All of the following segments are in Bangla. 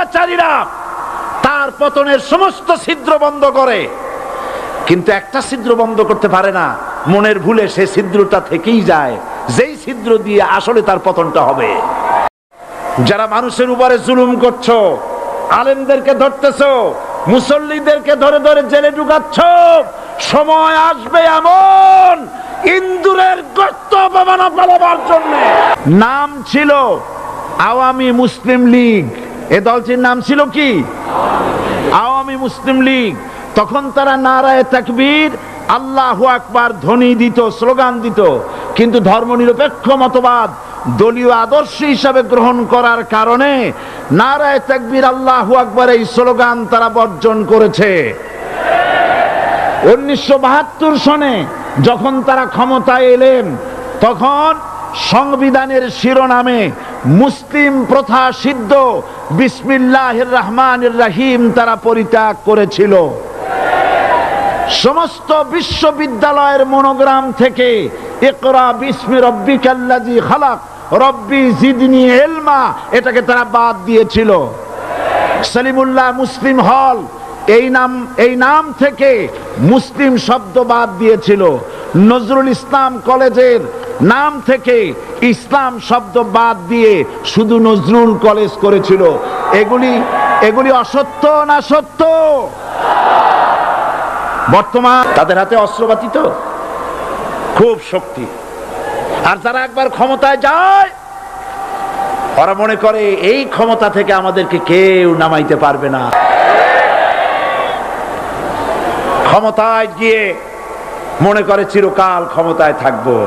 স্বৈরাচারীরা তার পতনের সমস্ত ছিদ্র বন্ধ করে। কিন্তু একটা ছিদ্র বন্ধ করতে পারে না। মনের ভুলে সে ছিদ্রটা থেকেই যায়। যেই ছিদ্র দিয়ে আসলে তার পতনটা হবে। যারা মানুষের উপরে জুলুম করছ, আলেমদেরকে ধরতেছো, মুসল্লিদেরকে ধরে ধরে জেলে ঢুকাচ্ছ, সময় আসবে এমন ইন্দুরের গর্ত অপমানা পালাবার জন্য। নাম ছিল আওয়ামী মুসলিম লীগ। এ দলটির নাম ছিল কি? আওয়ামী মুসলিম লীগ। তখন তারা নারায় তাকবীর, আল্লাহু আকবার, ধ্বনি দিত, স্লোগান দিত। কিন্তু ধর্মনিরপেক্ষ মতবাদ দলীয় আদর্শ হিসাবে গ্রহণ করার কারণে নারায় তাকবীর, আল্লাহু আকবার এই স্লোগান তারা বর্জন করেছে। উনিশশো বাহাত্তর সনে যখন তারা ক্ষমতায় এলেন, তখন সংবিধানের শিরোনামে মুসলিম প্রথা সিদ্ধ বিসমিল্লাহ রহমান রাহিম তারা পরিত্যাগ করেছিল। সমস্ত বিশ্ববিদ্যালয়ের মনোগ্রাম থেকে ইকরা বিসমি রব্বিকাল্লাজি খালাক, রব্বি জিদনি এলমা এটাকে তারা বাদ দিয়েছিল। সলিমুল্লাহ মুসলিম হল, এই নাম এই নাম থেকে মুসলিম শব্দ বাদ দিয়েছিল। নজরুল ইসলাম কলেজের নাম থেকে ইসলাম শব্দ বাদ দিয়ে শুধু নজরুল কলেজ করেছিল। এগুলি এগুলি অসত্য না সত্য? বর্তমান তাদের হাতে অস্ত্রপাতি তো খুব শক্তি। আর যারা একবার ক্ষমতায় যায়, ওরা মনে করে এই ক্ষমতা থেকে আমাদেরকে কেউ নামাইতে পারবে না। ক্ষমতায় গিয়ে মনে করে চিরকাল ক্ষমতায় থাকব।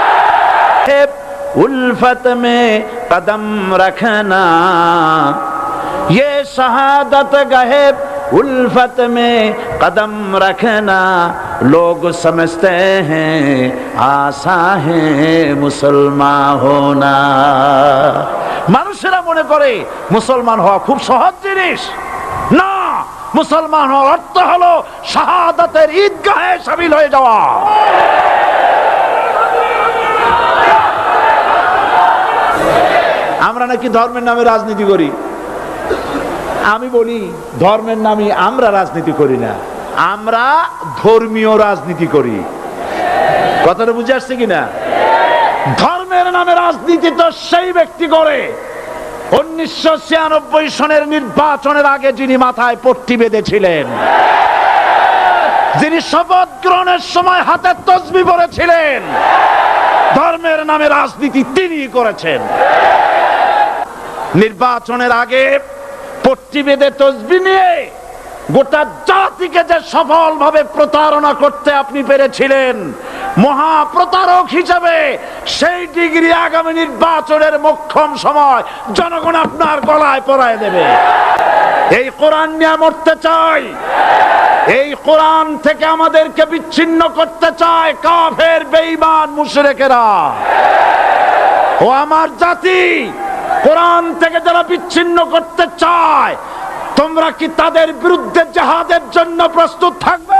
উলফত মে কদম রাখনা ये शहादत गहे उल्फत में कदम रखना लोग समझते हैं आशा है মুসলমান হোনা মানুষেরা মনে করে মুসলমান হওয়া খুব সহজ জিনিস না মুসলমান হওয়ার অর্থ হলো শাহাদাতের ঈদগাহে সামিল হয়ে যাওয়া আমরা নাকি ধর্মের নামে রাজনীতি করি? আমি বলি, ধর্মের নামে আমরা রাজনীতি করি না। আমরা ধর্মীয় রাজনীতি করি। কথাটা বুঝে আসছে কিনা? ধর্মের নামে রাজনীতি তো সেই ব্যক্তি করে। উনিশশো ছিয়ানব্বই সনের নির্বাচনের আগে যিনি মাথায় পট্টি বেঁধেছিলেন, যিনি শপথ গ্রহণের সময় হাতে তসবি পড়েছিলেন ধর্মের নামে রাজনীতি তিনি করেছেন। নির্বাচনের আগে বেঁধে তসবি নিয়ে গোটা জাতিকে যে সফল ভাবে প্রতারণা করতে আপনি পেরেছিলেন মহা প্রতারক হিসাবে সেই ডিগ্রি আগামী নির্বাচনের মক্ষম সময় জনগণ আপনার গলায় পরায় দেবে। এই কোরআন নিয়ে মরতে চাই, এই কোরআন থেকে আমাদেরকে বিচ্ছিন্ন করতে চায় কাফের, বেঈমান, মুশরেকেরা। ও আমার জাতি কোরআন থেকে যারা বিচ্ছিন্ন করতে চায় তোমরা কি তাদের বিরুদ্ধে জাহাদের জন্য প্রস্তুত থাকবে?